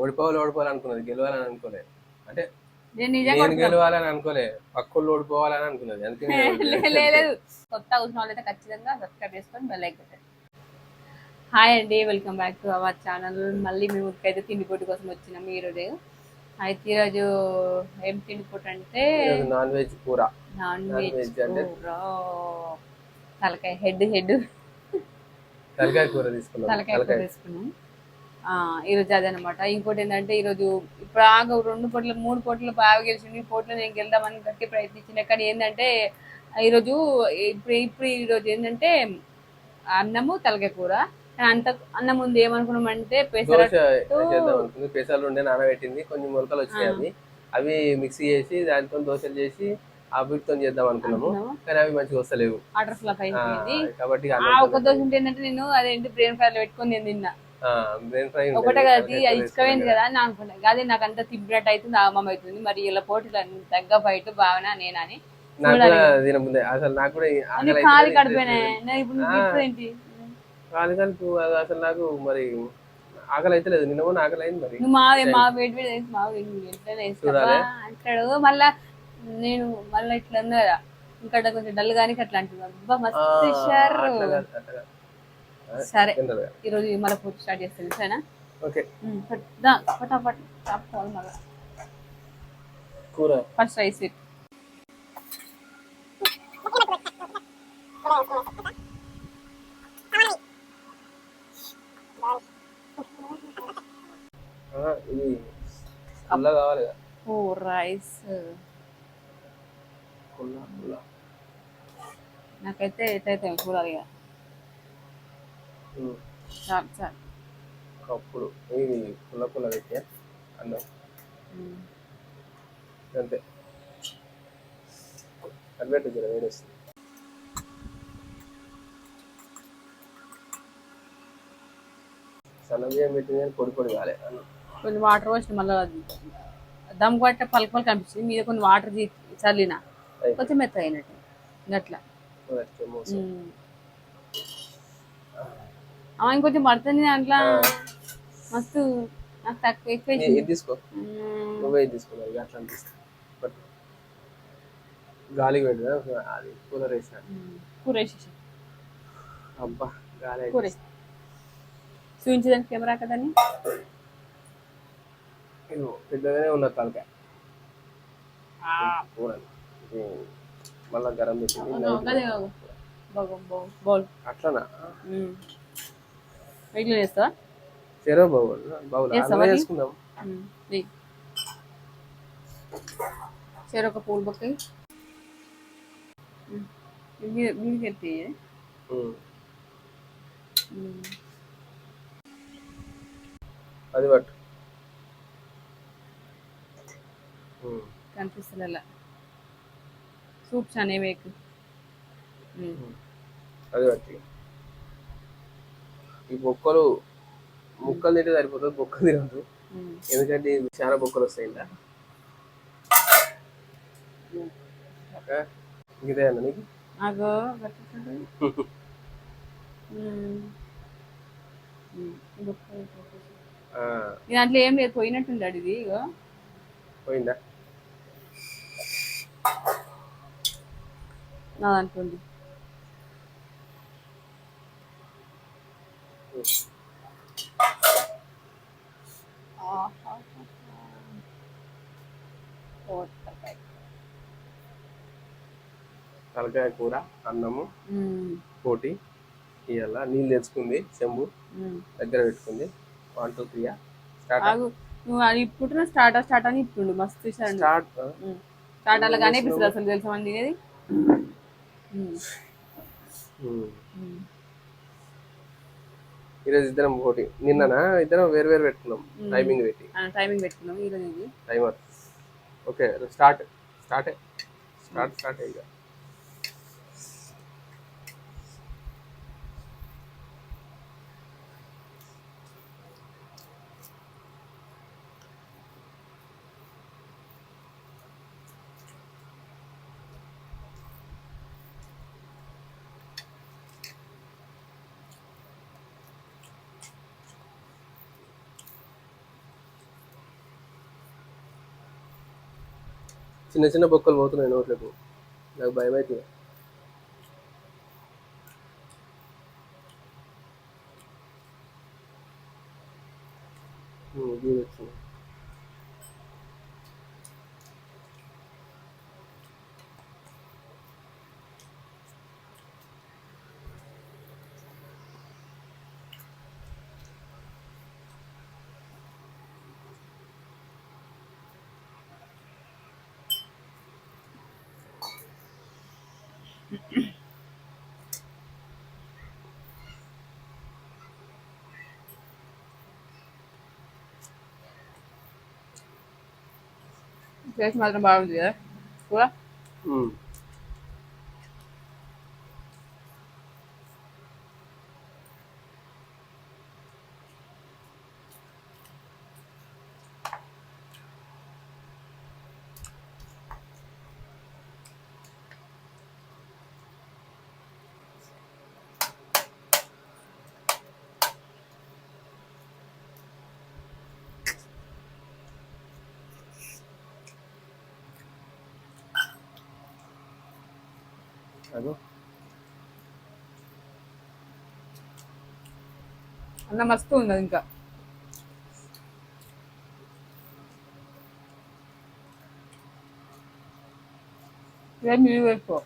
ఓడిపోవాలి ఓడిపోవాలి అనుకున్నది. గెలవాలని అనుకోలే. అంటే నేను గెలవాలని అనుకోలే. పక్కళ్ళు ఓడిపోవాలని అనుకున్నది. లేదు కొత్త వచ్చిన వాళ్ళైతే ఖచ్చితంగా సబ్స్క్రైబ్ చేసుకొని బెల్ పెట్టండి. హాయ్ అండి. Welcome back to our channel మళ్ళీ మేము అయితే తిండి పొట్టు కోసం వచ్చినాం ఈరోజు అయితే ఈరోజు ఏం తిండి పొట్టు అంటే నాన్ వెజ్ కూర. నాన్ వెజ్ అంటే? తలకాయ హెడ్ హెడ్ తలకాయ కూర తీసుకున్నాం. తలకాయ కూర ఆ, ఈరోజు అదనమాట. ఇంకోటి ఏంటంటే ఈరోజు ఇప్పుడు ఆగ రెండు పొట్లు మూడు పొట్లు బాగా గెలిచింది పోట్లు నేను గెలుద్దామని గట్టి ప్రయత్నించిన కానీ ఏంటంటే ఈరోజు ఇప్పుడు ఇప్పుడు ఈరోజు ఏంటంటే అన్నము తలకాయ కూర. అంత అన్నం ముందు ఏమనుకున్నామంటే పెసర దోశ చేద్దాం అనుకుంది. పెసలు ఉండే నానబెట్టింది. కొన్ని మొలకలు వచ్చినాయి అవి. మిక్సీ చేసి దానితో దోశలు చేసి వీటితో చేద్దాం అనుకున్నాము. కానీ అవి మంచిగా వస్తలేవు. వాటర్ ఫ్లాప్ ఆ, అయిపోయింది కాబట్టి ఒక దోశ ఏంటంటే నేను అదేంటి బ్రెయిన్ ఫ్రైలో పెట్టుకొని నేను తిన్నా. బ్రెయిన్ ఫ్రై ఒకటే కదా అది ఇసుకమైంది కదా అని అనుకున్నా. అదే నాకు అంత తిప్పినట్టు అవుతుంది ఆగమం అవుతుంది. మరి ఇలా పోటీలు తగ్గ బయట భావన నేనని అసలు నాకు కూడా నేను ఇప్పుడు ఏంటి? కాదు అది అసలు నాకు మరి ఆకలి అయితే లేదు. నిన్న కూడా ఆకలి అయింది మరి. నువ్వు మా వేడి వేడి వేసి మా ఎట్లా. అంటాడు. మళ్ళా నేను మళ్ళీ ఇట్లా ఉంది కదా ఇంకా కొంచెం డల్ గానీ అట్లా అంటుంది. సరే. ఈరోజు మళ్ళీ పూర్తి స్టార్ట్ చేస్తాను సరేనా? ఓకే. పటాపట్ చాపుకోవాలి మళ్ళీ. కూర. First rice. ఇట్ కావాలి ఓ రైస్. నాకైతే ఎట్లయితే చూడాలి ఇక. చాలు చాలు కప్పుడు ఇది పుల్ల పుల్ల పెట్టే అన్నం. అంతే. అడ్బెట్ జర వేడేస్తుంది సన్న బియ్యం పెట్టింది కానీ పొడి పొడి కాలే కొన్ని వాటర్ పోసిన మళ్ళీ దమ్ కొట్టే పలక పలక అనిపించింది మీద కొన్ని వాటర్ చల్లిన. కొంచెం మెత్త అయినట్టు గట్లా అమ్మ ఇంకొంచెం పడుతుంది దాంట్లో. మస్తు నాకు తక్కువ ఎక్కువ ఇది తీసుకో. నువ్వే అట్లా అనిపిస్తుంది. బట్ గాలికి పెట్టినా అది కూలర్ వేసిన. ఉమ్. కూర వేసేసి. అబ్బా గాలి కూర చూపించదానికి కెమెరా ఇదిగో, పెద్దగానే ఉన్న తలకాయ. కూర మళ్ళా గరం పెట్టింది అట్లనా? వెయిట్లో చేస్తావా చెరో బౌల్ బౌల్ వేస్తావా అలా అది? చేసుకుందాం సరే ఒక పూల బొక్క మీకు ఎత్తి ఉమ్. అది పట్టు ఉమ్. కనిపిస్తుంది అలా సూప్ చాలా వేకు అది పట్టి ఈ బొక్కలు ముక్కలు తింటే సరిపోతుంది బొక్కలు తినదు ఎందుకంటే చాలా బొక్కలు వస్తాయి ఇలా ఇదే అన్న నీకు? దాంట్లో ఏం లేదు పోయినట్టుండాడు ఇది ఇగో. పోయిందా? నా దాంట్లో ఉంది పోతకాయ. తలకాయ కూర అన్నము. పోటీ ఇవాళ నీళ్ళు తెచ్చుకుంది చెంబు. దగ్గర పెట్టుకుంది. వన్ టూ త్రీ ఇప్పుడు స్టార్ట్ స్టార్ట్ అని ఇప్పుడు మస్తు స్టార్ట్ స్టార్ట్ అలాగానే అనిపిస్తుంది అసలు తెలుసా మంది ఇది? ఈరోజు ఇద్దరం పోటీ. నిన్ననా? ఇద్దరం వేరు వేరు పెట్టుకున్నాం. టైమింగ్ పెట్టి. టైమింగ్ పెట్టుకున్నాం ఈరోజు timer okay start start start start ఇక. చిన్న చిన్న బొక్కలు పోతున్నాయి నోట్లకు. నాకు భయం అవుతుంది వచ్చింది. టేస్ట్ మాత్రం బాగుంది కదా? కూర? ఉమ్. అదో అన్న మస్తు ఉంది అది ఇంకా ఇదే మీరు వేసుకో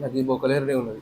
నాకు ఈ బొక్కలేరే ఉన్నది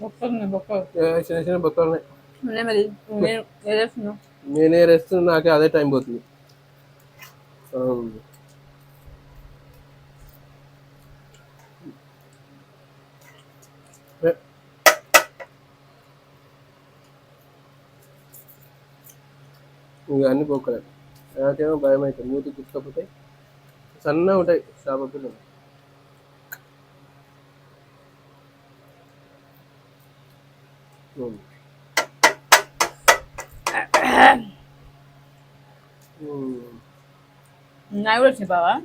బొక్కలు బొక్క ఏ, చిన్న చిన్న బొక్కలు ఉన్నాయి ఉన్నాయి మరి నేను ఏదేస్తున్నావు నేనే రెస్ట్ నాకే అదే టైం పోతుంది అవును. అన్ని పోక్కలే నాకేమో భయం అవుతుంది మూతి కుట్టుకపోతే సన్నగా ఉంటాయి చేప పిల్లలు. नाही ओळखले बाबा.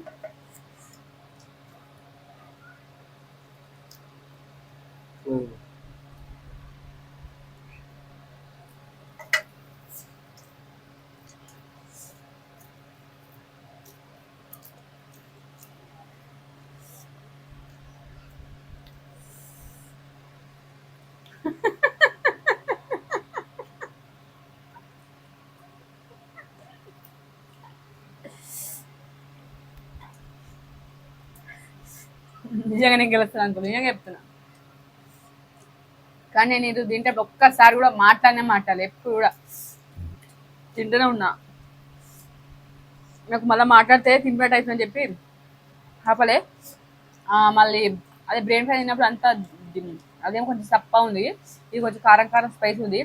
నిజంగా నేను గెలుస్తాను అనుకో నిజంగా చెప్తున్నా. కానీ నేను ఇది తింటే ఒక్కసారి కూడా మాట్లాడనే మాట్లాడాలి ఎప్పుడు కూడా. తింటూనే ఉన్నా. నాకు మళ్ళీ మాట్లాడితే తింపేట అవుతుందని చెప్పి ఆపలే. మళ్ళీ అదే బ్రెయిన్ ఫ్రై తిన్నప్పుడు అంతా అదేం కొంచెం సప్ప ఉంది. ఇది కొంచెం కారం కారం స్పైస్ ఉంది.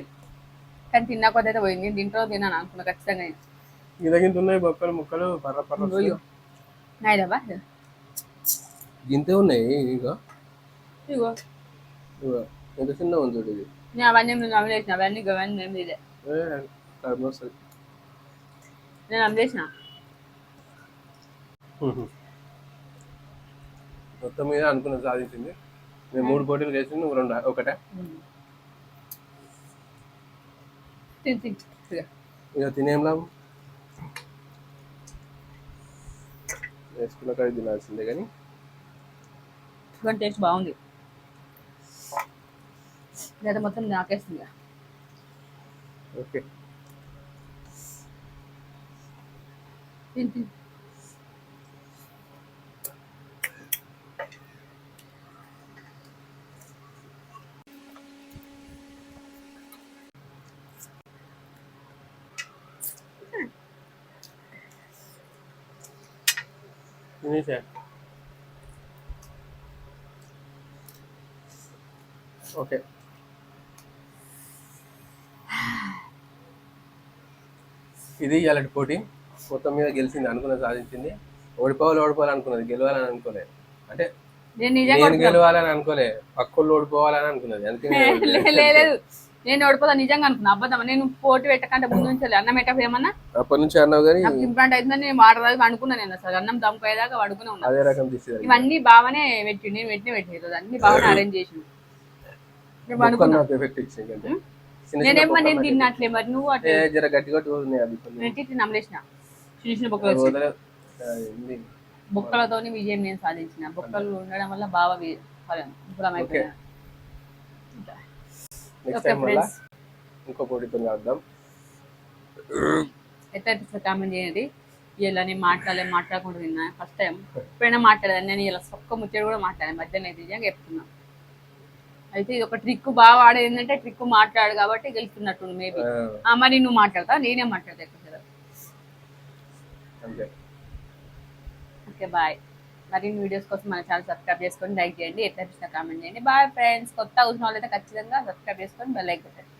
కానీ తిన్నా కొద్ది అయితే పోయింది. దీంట్లో తిన్నాను అనుకున్నా ఖచ్చితంగా ఉన్నాయి బొక్కలు ముక్కలు పర్ర పర్ర వస్తాయి. గింతే ఉన్నాయి ఇక. ఇగో. ఎంత చిన్న ఉంది చూడు ఇది. నేను అవన్నీ నేను అమలేసిన అవన్నీ అవన్నీ ఏం లేదే నేను అమలేసిన మొత్తం మీద అనుకున్నది సాధించింది. మేము మూడు పోటీలు చేసి నువ్వు రెండు ఒకటే. ఇక. తినేం లాభం? వేసుకున్న కాడికి తినాల్సిందే కానీ. చికెన్ టేస్ట్ బాగుంది. లేదా మొత్తం నాకేస్తుంది. ఇక. ఓకే. తిన్ తిన్ తినేసా ఓకే. ఇది ఇలాంటి పోటీ. మొత్తం మీద గెలిచింది అనుకున్నది సాధించింది. ఓడిపోవాలి ఓడిపోవాలి అనుకున్నది గెలవాలని అనుకోలే. అంటే నేను గెలవాలని అనుకోలే. పక్కళ్ళు ఓడిపోవాలని అనుకున్నది అందుకే నేను లేదు. ఓడిపోతా నిజంగా అనుకున్నా. అబద్ధం నేను పోటీ పెట్టకంటే ముందు నుంచి అన్నం పెట్టక ఏమన్నా? అప్పటి నుంచి అన్నావు కానీ ఇంప్లాంట్ అవుతుందని నేను వాడదాకా అనుకున్నా నేను అసలు. అన్నం దమ్ముపోయేదాకా పడుకునే ఉన్నా. అదే రకం తీసేది ఇవన్నీ బాగానే పెట్టి నేను పెట్టిన పెట్టి ఈరోజు. అన్ని బాగానే అరేంజ్ చేసి నేను అనుకున్నా నాకు ఎఫెక్ట్ ఇచ్చింది అంటే చిన్న చిన్న నేనేమో నేను బొక్కలు తిన్నట్లే మరి. నువ్వు అట్లా జర గట్టి గట్టి పోతున్నాయి అవి కొన్ని. పెట్టి నమ్మలేసిన. చిన్న చిన్న బొక్కలు. బొక్కలతోని విజయం నేను సాధించిన. బొక్కలు ఉండడం వల్ల బాగా ఇంకో ఎట్లా అనిపిస్తుంది కామెంట్ చేయండి. ఇలా నేను మాట్లాడలే మాట్లాడకుండా తిన్నా. ఫస్ట్ టైం ఎప్పుడైనా మాట్లాడదాన్ని. నేను ఇలా సొక్క ముచ్చట కూడా మాట్లాడాను మధ్యాహ్నం అయితే నిజంగా చెప్తున్నా. అయితే ఇది ఒక ట్రిక్ బాగా వాడేది ఏంటంటే ట్రిక్ మాట్లాడు కాబట్టి గెలుస్తున్నట్టు మేబీ ఆ, మరి నువ్వు మాట్లాడతా నేనే మాట్లాడతా ఎక్కువ ఓకే బాయ్ మరిన్ని వీడియోస్ కోసం మన ఛానల్ సబ్స్క్రైబ్ చేసుకొని లైక్ చేయండి ఎట్లా అనిపిస్తున్నా కామెంట్ చేయండి. బాయ్ ఫ్రెండ్స్ కొత్త వచ్చిన వాళ్ళైతే ఖచ్చితంగా సబ్స్క్రైబ్ చేసుకొని బెల్ లైక్ పెట్టండి.